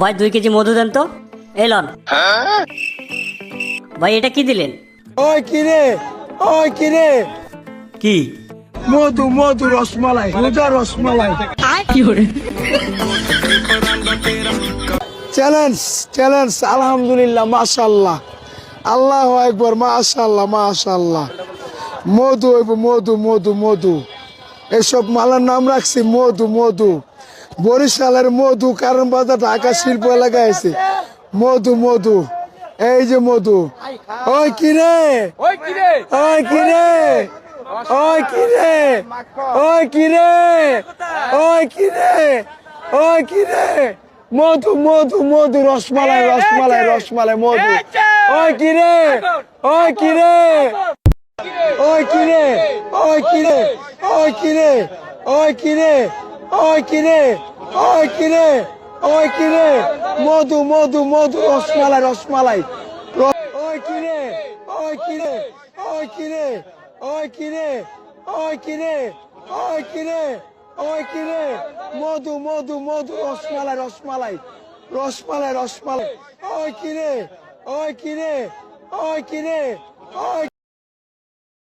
ভাই দুই কেজি মধু দেন তো। এলন ভাই এটা কি দিলেন? ওই কি রে? ওই কিরে কি? মধু মধু রসমালাই রোজা রসমালাই। চ্যালেঞ্জ চ্যালেঞ্জ আলহামদুলিল্লাহ মাশাল্লাহ আল্লাহ একবার মাশাল্লাহ মাশাল্লাহ মধু হইব মধু মধু মধু। এসব মালার নাম রাখছি মধু মধু। বরিশালের মধু কারণ বাজার ঢাকা শিল্প এলাকায় আছে মধু মধু এই যে মধু ওই কিরে ওই কিরে ওই কিরে ওই কিরে ওই কিরে ওই কিরে মধু মধু মধু রসমালাই রসমালাই রসমালাই মধু ওই কিরে ওই কিরে ওই কিরে ওই কিরে ওই কিরে ওই কিরে ওই কিরে ওই কিরে ওই কিরে মধু মধু মধু রসমালাই রসমালাই ওই কিরে ওই কিরে ওই কিরে ওই কিরে ওই কিরে ওই কিরে ওই কিরে মধু মধু মধু রসমালাই রসমালাই রসমালাই রসমালাই ওই কিরে ওই কিরে ওই কিরে ওই